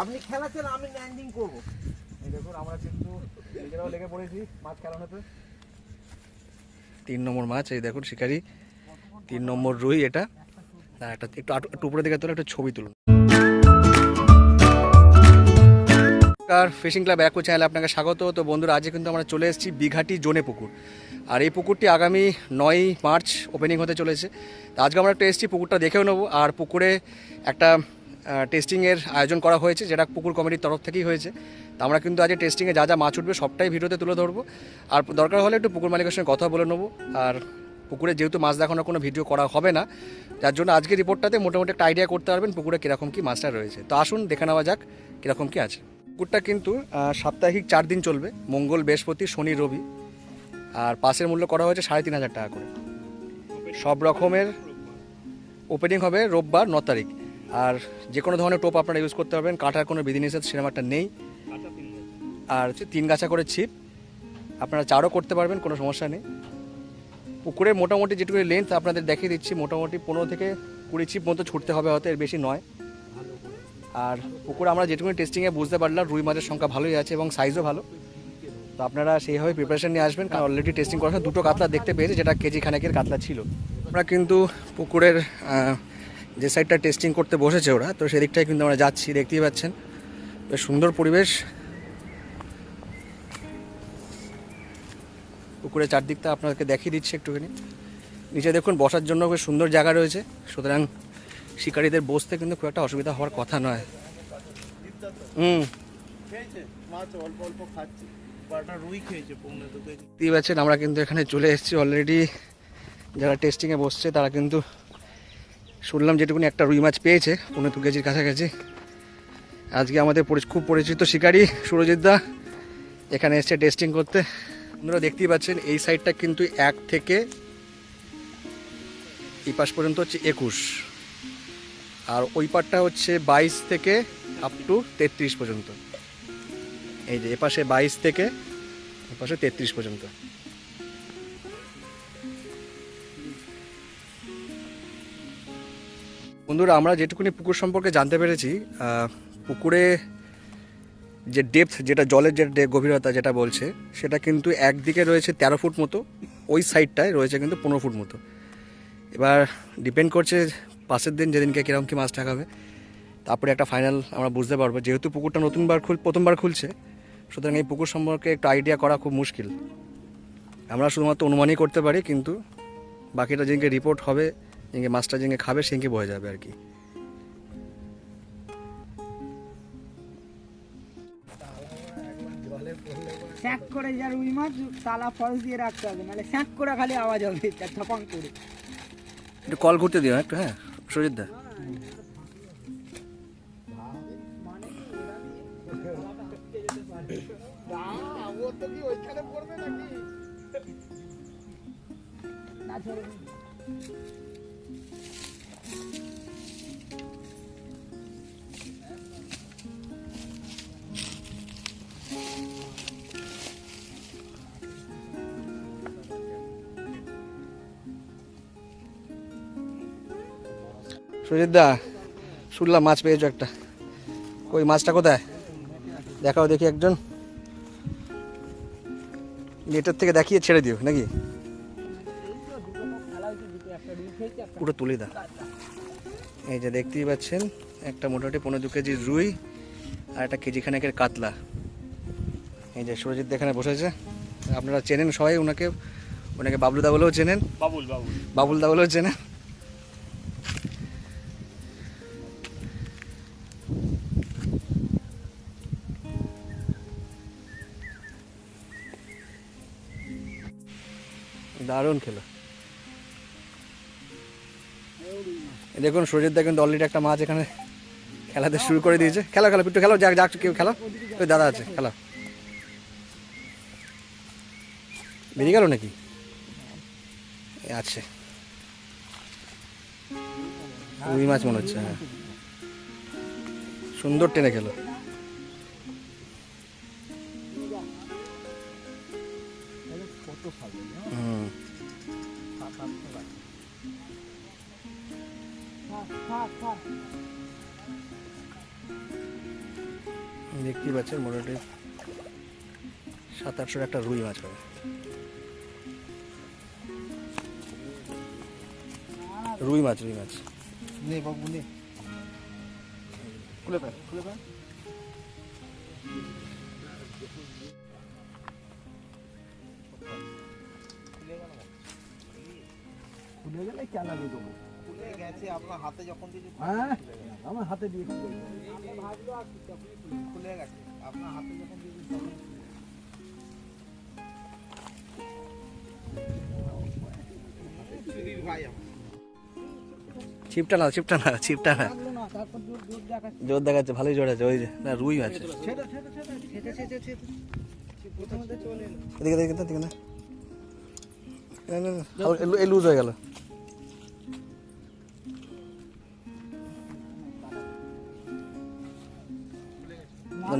আপনি খেলাচ্ছেন আমি ল্যান্ডিং করব। এই দেখুন আমরা কিন্তু নিজেরাও লেগে পড়েছি মাছ খেলানোতে। তিন নম্বর মাছ এই দেখুন শিকারি। তিন নম্বর রুই এটা। একটা একটু একটু উপরে দিকে তোলা একটা ছবি তুলুন। নমস্কার ফিশিং ক্লাব একো চ্যানেলে আপনাকে স্বাগত। তো বন্ধুরা আজকে কিন্তু আমরা চলে এসেছি বিঘাটি জোনে পুকুর। আর এই পুকুরটি আগামী নয় মার্চ ওপেনিং হতে চলেছে। তো আজকে আমরা একটু এসেছি পুকুরটা দেখেও নেব। আর পুকুরে একটা টেস্টিংয়ের আয়োজন করা হয়েছে, যেটা পুকুর কমিটির তরফ থেকেই হয়েছে। তো আমরা কিন্তু আজকে টেস্টিংয়ে যা যা মাছ উঠবে সবটাই ভিডিওতে তুলে ধরবো। আর দরকার হলে একটু পুকুর মালিকের সঙ্গে কথা বলে নেব। আর পুকুরে যেহেতু মাছ দেখানোর কোনো ভিডিও করা হবে না, যার জন্য আজকে রিপোর্টটাতে মোটামুটি একটা আইডিয়া করতে পারবেন পুকুরে কীরকম কী মাছটা রয়েছে। তো আসুন দেখে নেওয়া যাক কীরকম কী আছে। পুকুরটা কিন্তু সাপ্তাহিক চার দিন চলবে, মঙ্গল, বৃহস্পতি, শনি, রবি। আর পাসের মূল্য করা হয়েছে সাড়ে তিন হাজার টাকা করে। সব রকমের ওপেনিং হবে রোববার ন তারিখ। আর যে কোনো ধরনের টোপ আপনারা ইউজ করতে পারবেন। কাটার কোনো বিধিনিষেধ সিনেমাটা নেই। আর তিন গাছা করে ছিপ। আপনারা চারও করতে পারবেন, কোনো সমস্যা নেই। পুকুরে মোটামুটি যেটুকু লেন্থ আপনাদের দেখিয়ে দিচ্ছি, মোটামুটি পনেরো থেকে কুড়ি ছিপ মতো ছুটতে হবে হয়তো, এর বেশি নয়। আর পুকুরে আমরা যেটুকু টেস্টিংয়ে বুঝতে পারলাম, রুই মাছের সংখ্যা ভালোই আছে এবং সাইজও ভালো। তো আপনারা সেইভাবে প্রিপারেশন নিয়ে আসবেন, কারণ অলরেডি টেস্টিং সময় দুটো কাতলা দেখতে পেয়েছে, যেটা কেজি খানেকের কাতলা ছিল। আমরা কিন্তু পুকুরের যে সাইডটা টেস্টিং করতে বসেছে ওরা তো সেদিকটাই কিন্তু আমরা যাচ্ছি দেখতেই পাচ্ছেন। বেশ সুন্দর পরিবেশ। পুকুরের চারদিকটা আপনাদেরকে দেখিয়ে দিচ্ছি একটুখানি। নিচে দেখুন বসার জন্য বেশ সুন্দর জায়গা রয়েছে। সুতরাং শিকারীদের বসতে কিন্তু খুব একটা অসুবিধা হওয়ার কথা নয়। হুম। দেখতেই পাচ্ছেন আমরা কিন্তু এখানে চলে এসেছি অলরেডি যারা টেস্টিংয়ে বসছে তারা কিন্তু শুনলাম যেটুকুনি একটা রুই মাছ পেয়েছে, পনেরো দু কেজির কাছাকাছি। আজকে আমাদের খুব পরিচিত শিকারি সুরজিৎ দা, এখানে এসছে টেস্টিং করতে। আপনারা দেখতেই পাচ্ছেন, এই সাইডটা কিন্তু এক থেকে এই পাশ পর্যন্ত হচ্ছে একুশ। আর ওই পারটা হচ্ছে বাইশ থেকে আপ টু তেত্রিশ পর্যন্ত। এই যে এপাশে বাইশ থেকে এপাশে তেত্রিশ পর্যন্ত। বন্ধুরা, আমরা যেটুকুনি পুকুর সম্পর্কে জানতে পেরেছি পুকুরে যে ডেপথ যেটা জলের যে গভীরতা যেটা বলছে, সেটা কিন্তু একদিকে রয়েছে তেরো ফুট মতো, ওই সাইডটায় রয়েছে কিন্তু পনেরো ফুট মতো। এবার ডিপেন্ড করছে পাশের দিন যেদিনকে কীরকম কী মাছ ঠাকাবে। তারপরে একটা ফাইনাল আমরা বুঝতে পারব, যেহেতু পুকুরটা নতুনবার খুল, প্রথমবার খুলছে, সুতরাং এই পুকুর সম্পর্কে একটু আইডিয়া করা খুব মুশকিল। আমরা শুধুমাত্র অনুমানই করতে পারি, কিন্তু বাকিটা যেদিনকে রিপোর্ট হবে যেদিনকে মাছটা যেদিনকে খাবে সেদিনকে বোঝা যাবে আর কি। স্যাঁক করে যা রুই মাছ তালা ফলস দিয়ে রাখতে হবে নাহলে স্যাঁক করে খালি আওয়াজ হবে তার করে। একটু কল করতে দিও একটু হ্যাঁ? সুজিত দা। না ছেড়ে দিন। সুজিত দা শুনলাম মাছ পেয়েছ একটা। ওই মাছটা কোথায়? দেখাও দেখি একজন। নেটের থেকে দেখিয়ে ছেড়ে দিও নাকি? পুরো তুলে দাও। এই যে দেখতেই পাচ্ছেন একটা মোটামুটি পনেরো দু কেজি রুই আর একটা কেজি খানেকের কাতলা। এই যে সুরজিৎ এখানে বসেছে আপনারা চেনেন সবাই ওনাকে ওনাকে বাবলুদা বলেও চেনেন। বাবুল বাবুল। বাবুলদা বলেও চেনেন। দারুণ খেলো। দেখুন সুরজিৎ দা কিন্তু অলরেডি একটা মাছ এখানে খেলাতে শুরু করে দিয়েছে। খেলা খেলা, একটু খেলো, যাক যাক, কেউ খেলা। ওই দাদা আছে, খেলা। বেরিয়ে গেল নাকি? আছে। রুই মাছ মনে হচ্ছে হ্যাঁ। সুন্দর টেনে খেলো। হুম। থাক, থাক। দেখতেই পাচ্ছেন মোটামুটি সাত আটশোর একটা রুই মাছ হবে। রুই মাছ রুই মাছ। নে বাবু নে। খুলে খুলে খুলে গেলে কেন দিয়ে দেবো? খুলে গেছে আপনার হাতে যখন দিয়েছি হ্যাঁ আমার হাতে দিয়ে খুলে গেছে আপনার হাতে যখন দিয়েছি ভাই আমার। ছিপটা না ছিপটা না ছিপটা না জোর জোর দেখাচ্ছে। ভালোই জোর আছে ওই যে না রুই আছে। এদিকে দেখে না। না, লুজ হয়ে গেল।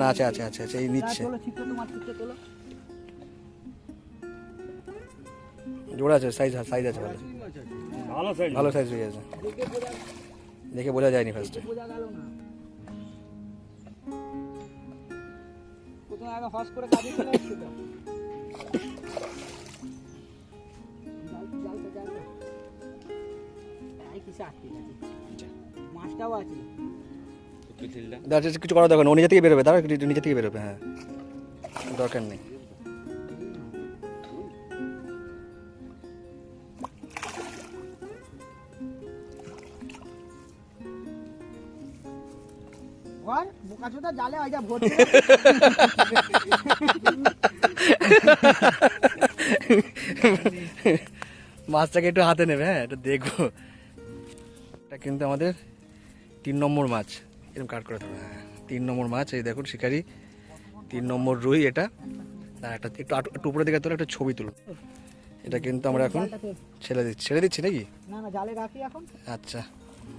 না, আছে আছে আছে আছে এই নিচ্ছে। জোড়া আছে সাইজ সাইজ আছে ভালো। ভালো সাইজ ভালো সাইজ হয়ে গেছে। দেখে বোঝা যায়নি ফার্স্টে মাছটাও আছে। কিছু করার দরকার নেই। ও নিজে থেকে বেরোবে দাঁড়া নিজে থেকে বেরোবে হ্যাঁ। দরকার নেই। জালে ওইটা ভর্তি মাছটাকে একটু হাতে নেবে হ্যাঁ একটু দেখব। এটা কিন্তু আমাদের তিন নম্বর মাছ। এরকম কাট করে দেবে হ্যাঁ তিন নম্বর মাছ এই দেখুন শিকারি। তিন নম্বর রুই এটা। না একটা একটু আট- একটু উপরে দিকে তোলা একটা ছবি তুলুন এটা কিন্তু আমরা এখন ছেড়ে দিচ্ছি। ছেড়ে দিচ্ছি নাকি? না না জালে রাখি এখন। আচ্ছা।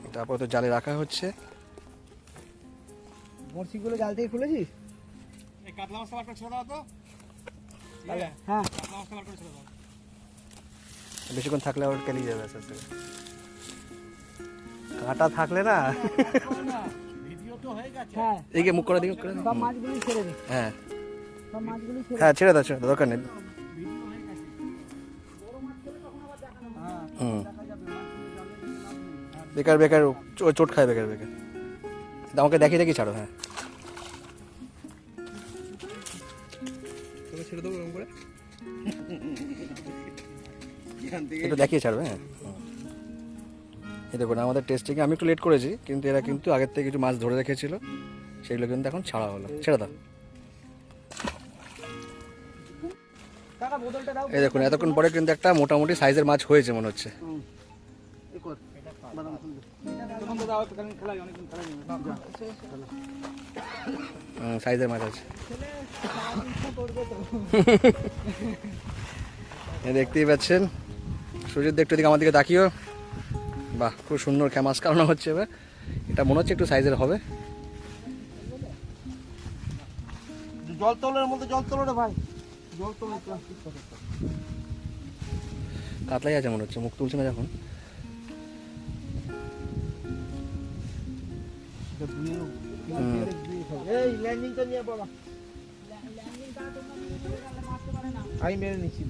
এটা আপাতত জালে রাখা হচ্ছে। বড়শিগুলো জাল থেকে খুলেছিস এই কাতলা মাছটা বার ছেড়ে দাও তো। হ্যাঁ। কাতলা মাছটা বার ছেড়ে দাও। বেশিক্ষণ থাকলে আবার কেলিয়ে যাবে আস্তে আস্তে। কাঁটা থাকলে না। তো হয়ে হ্যাঁ। এদিকে মুখ করে দিকে মুখ করে। সব মাছগুলি ছেড়ে দে। হ্যাঁ। সব মাছগুলি ছেড়ে হ্যাঁ ছেড়ে দাও ছেড়ে দাও দরকার নেই। হুম। বেকার বেকার চোট খায় বেকার বেকার। তা আমাকে দেখিয়ে দেখি ছাড়ো হ্যাঁ। ছেড়ে দেবো করে? একটু দেখিয়ে ছাড়বে হ্যাঁ। এই দেখুন, আমাদের টেস্টিংয়ে আমি একটু লেট করেছি, কিন্তু এরা কিন্তু আগের থেকে কিছু মাছ ধরে রেখেছিল। সেগুলো কিন্তু এখন ছাড়া হলো। ছেড়ে দাও। এই দেখুন, এতক্ষণ পরে কিন্তু একটা মোটামুটি সাইজের মাছ হয়েছে মনে হচ্ছে। সাইজের মাছ আছে। দেখতেই পাচ্ছেন। সূর্যের একটু দিকে আমার দিকে তাকিও। বাহ খুব সুন্দর ক্যামাস কারণ হচ্ছে এবার। এটা মনে হচ্ছে একটু সাইজের হবে। জল তোলার মধ্যে জল তোলো ভাই জল তোলো কাতলাই আছে মনে হচ্ছে মুখ তুলছে না যখন। নিয়ে আমি মেরে নিচ্ছি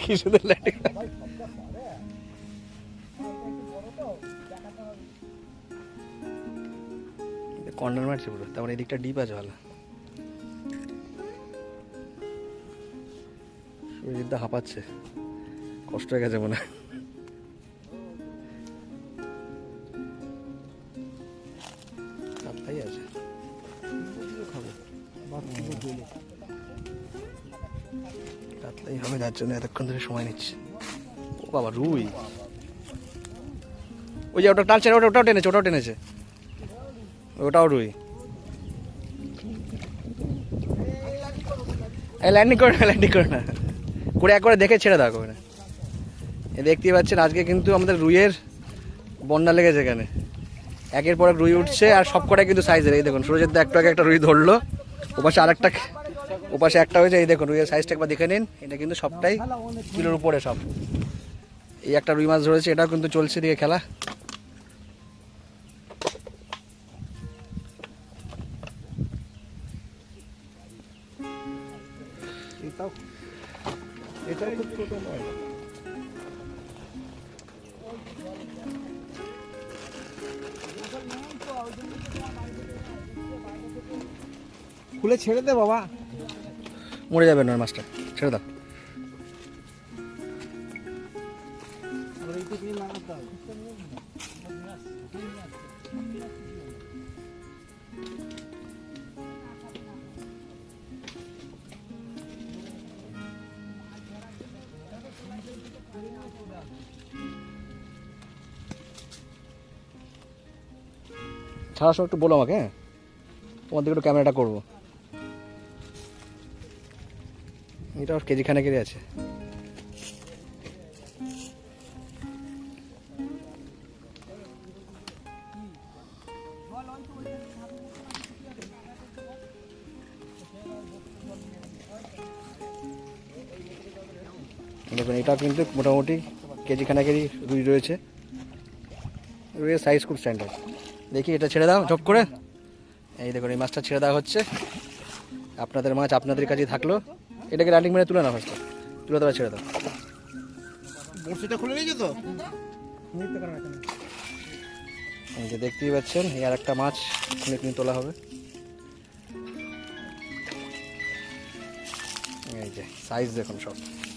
কি কর্নার মারছে পুরো, তারপরে এদিকটা ডিপ আছে ভালো। সুজিতদা হাঁপাচ্ছে, কষ্ট হয়ে গেছে মনে হয়। আছে। কাতলাই হবে যার জন্য এতক্ষণ ধরে সময় নিচ্ছে। ও বাবা, রুই। ওই যে ওটা টানছে, ওটা, ওটাও টেনেছে ওটাও টেনেছে। ওটাও রুই। এই ল্যান্ডিং করে না ল্যান্ডিং করে না। করে একবারে দেখে ছেড়ে দাও করে দেখতেই পাচ্ছেন, আজকে কিন্তু আমাদের রুইয়ের বন্যা লেগেছে এখানে। একের পর এক রুই উঠছে আর সব কটাই কিন্তু সাইজের এই দেখুন সুরজের একটু একটা রুই ধরলো। ওপাশে আরেকটা ওপাশে একটা হয়েছে, এই দেখুন রুইয়ের সাইজটা একবার দেখে নিন। এটা কিন্তু সবটাই কিলোর উপরে সব। এই একটা রুই মাছ ধরেছে, এটাও কিন্তু চলছে দিকে খেলা। খুলে ছেড়ে দে বাবা। মরে যাবে না মাছটা ছেড়ে দাও। ছাড়ার সময় একটু বলো আমাকে হ্যাঁ? তোমার দিকে একটু ক্যামেরাটা করব। এটা ওর কেজি আছে। দেখুন এটা কিন্তু মোটামুটি কেজি খানেকেরই রুই রয়েছে। রুইয়ের সাইজ খুব স্ট্যান্ডার্ড দেখি, এটা ছেড়ে দাও, ঝপ করে। এই দেখুন, এই মাছটা ছেড়ে দেওয়া হচ্ছে। আপনাদের মাছ আপনাদের কাছেই থাকল। এটাকে রানিং মেরে তুলে না ফার্স্টে তুলে দেওয়া ছেড়ে দাও। বড়শিটা খুলে নিয়েছো তো? এই যে দেখতেই পাচ্ছেন এই আর একটা মাছ এখানে কিন্তু তোলা হবে। এই যে সাইজ দেখুন সব।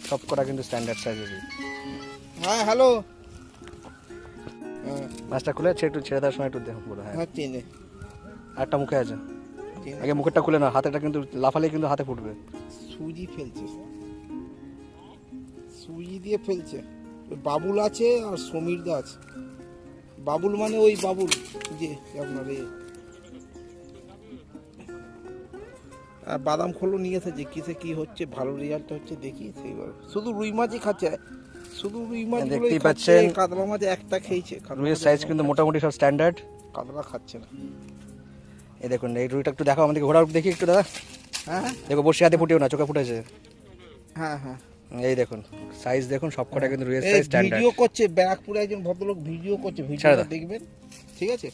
সব কটা কিন্তু স্ট্যান্ডার্ড সাইজের হ্যাঁ হ্যালো মাছটা খুলে ছেড়ে একটু ছেড়ে দেওয়ার সময় একটু দেখুন পুরো হ্যাঁ। হ্যাঁ একটা মুখে আছে। আগে মুখেরটা খুলে না হাতেটা কিন্তু লাফালে কিন্তু হাতে ফুটবে। সুজি ফেলছে। সুজি দিয়ে ফেলছে। বাবুল আছে আর সমীর দা আছে। বাবুল মানে ওই বাবুল। যে আপনার এ আর বাদাম খোলো নিয়ে এসেছে কিসে কি হচ্ছে ভালো রেজাল্ট হচ্ছে দেখি সেইবার। শুধু রুই মাছই খাচ্ছে। শুধু রুই মাছ দেখতেই পাচ্ছেন। কাতলা মাছ একটা খেয়েছে। রুইয়ের সাইজ কিন্তু মোটামুটি সব স্ট্যান্ডার্ড কাতলা খাচ্ছে না। এই দেখুন এই রুইটা একটু দেখো আমাদেরকে। ঘোরা দেখি একটু দাদা। হ্যাঁ? দেখো বসে হাতে ফুটেও না চোখে ফুটেছে। হ্যাঁ হ্যাঁ। এই দেখুন সাইজ দেখুন সব কটা কিন্তু রুইয়ের এই সাইজ স্ট্যান্ডার্ড ভিডিও করছে ব্যারাকপুরে একজন ভদ্রলোক ভিডিও করছে ছেড়ে ভিডিওটা দেখবেন ঠিক আছে?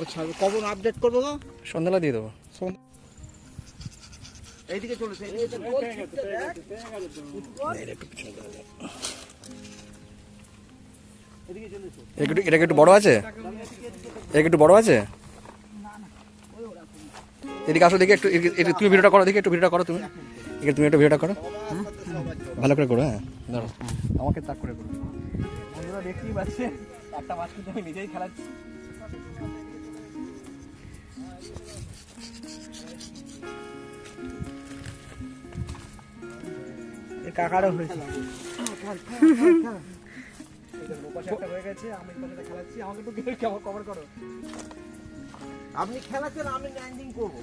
ও ছাড়বে কখন আপডেট করব না সন্ধ্যাবেলা দিয়ে দেবো। এইদিকে চলেছে এটা একটু এটা কি একটু বড় আছে? এটা কি একটু বড় আছে? এদিকে আসো দেখি একটু তুমি ভিডিওটা করো, দেখি একটু ভিডিওটা করো তুমি। এদিকে তুমি একটু ভিডিওটা করো। ভালো করে করো হ্যাঁ? ধরো আমাকে তাক করে করো। বন্ধুরা দেখতেই পাচ্ছে, একটা মাছ কিন্তু আমি নিজেই খেলাচ্ছি। কাকারও হয়েছে। হয়ে গেছে, আমি খেলাচ্ছি। আমাকে একটু কভার করো। আপনি খেলাচ্ছেন আমি ল্যান্ডিং করব।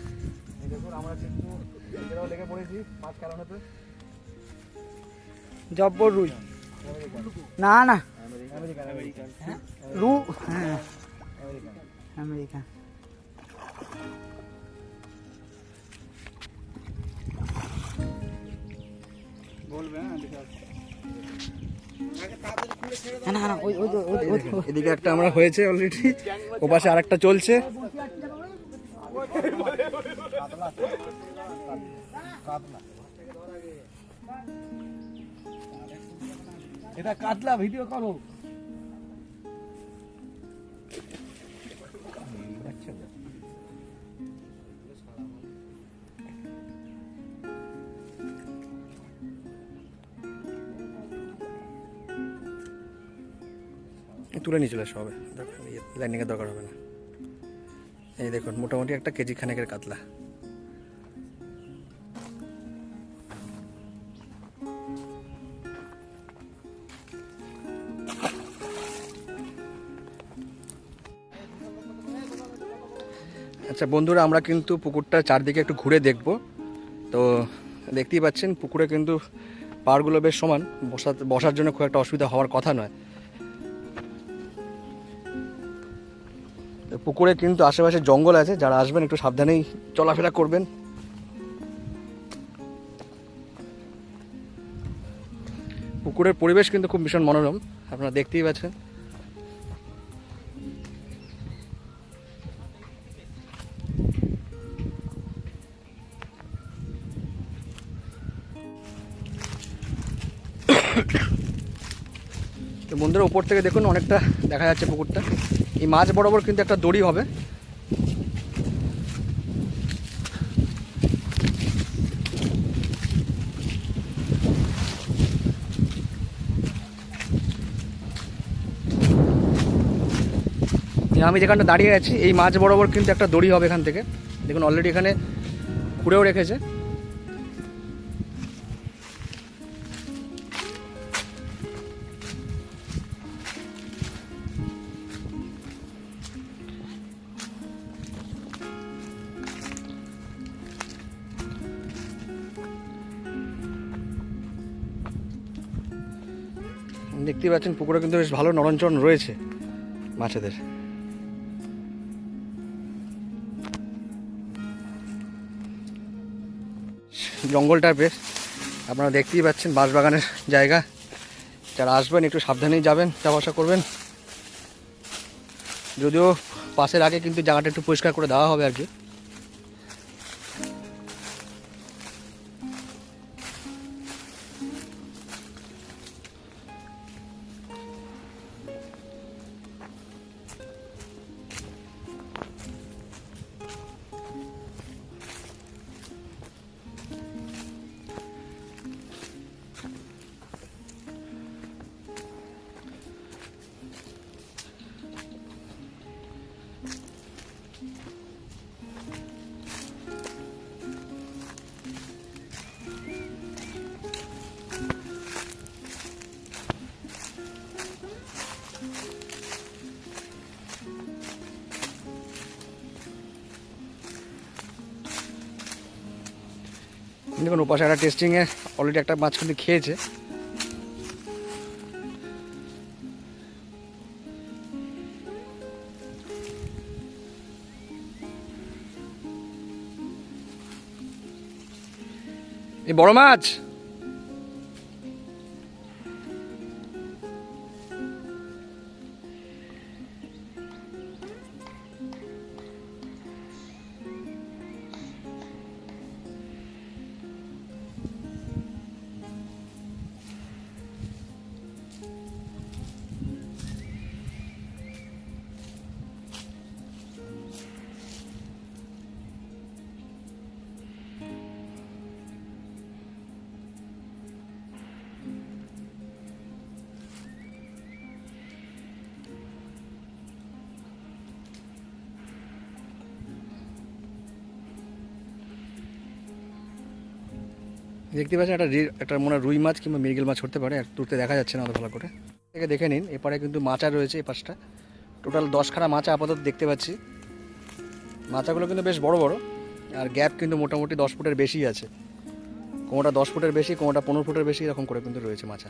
এই দেখুন আমরা কিন্তু নিজেরাও লেগে পড়েছি মাছ খেলানোতে জব্বর রুই। না না। আমেরিকান। আমেরিকান। রু হ্যাঁ। আমেরিকা না না না ওই ওই ওই- ওই ওই ওই- এদিকে একটা আমরা হয়েছে অলরেডি ও পাশে আরেকটা চলছে। এটা কাতলা ভিডিও করো। তুলে নিয়ে চলে আসা হবে। লাইনিংয়ের দরকার হবে না। এই দেখুন, মোটামুটি একটা কেজি খানেকের কাতলা। আচ্ছা বন্ধুরা, আমরা কিন্তু পুকুরটা চারদিকে একটু ঘুরে দেখব। তো দেখতেই পাচ্ছেন, পুকুরে কিন্তু পাড়গুলো বেশ সমান। বসা বসার জন্য খুব একটা অসুবিধা হওয়ার কথা নয়। পুকুরে কিন্তু আশেপাশে জঙ্গল আছে, যারা আসবেন একটু সাবধানেই চলাফেরা করবেন। পুকুরের পরিবেশ কিন্তু খুব ভীষণ মনোরম, আপনারা দেখতেই পাচ্ছেন। মন্দিরের উপর থেকে দেখুন, অনেকটা দেখা যাচ্ছে পুকুরটা। এই মাছ বরাবর কিন্তু একটা দড়ি হবে। আমি যেখানটা দাঁড়িয়ে আছি, এই মাছ বরাবর কিন্তু একটা দড়ি হবে এখান থেকে। দেখুন অলরেডি এখানে খুঁড়েও রেখেছে। দেখতেই পাচ্ছেন, পুকুরে কিন্তু বেশ ভালো নরঞ্চরণ রয়েছে মাছেদের। জঙ্গল টাইপের, আপনারা দেখতেই পাচ্ছেন বাঁশবাগানের জায়গা। যারা আসবেন, একটু সাবধানেই যাবেন যাওয়া আসা করবেন। যদিও পাশের আগে কিন্তু জায়গাটা একটু পরিষ্কার করে দেওয়া হবে আর কি। দেখুন ওপাশে একটা টেস্টিংয়ে অলরেডি একটা মাছ কিন্তু খেয়েছে। এই বড় মাছ! দেখতে পাচ্ছেন একটা একটা মনে রুই মাছ কিংবা মৃগেল মাছ হতে পারে তুলতে দেখা যাচ্ছে না অত ভালো করে। থেকে দেখে নিন, এপারে কিন্তু মাচা রয়েছে, এই পাশটা। টোটাল দশখানা মাচা আপাতত দেখতে পাচ্ছি। মাচাগুলো কিন্তু বেশ বড় বড়, আর গ্যাপ কিন্তু মোটামুটি দশ ফুটের বেশি আছে। কোনোটা দশ ফুটের বেশি, কোনোটা পনেরো ফুটের বেশি, এরকম করে কিন্তু রয়েছে মাচা।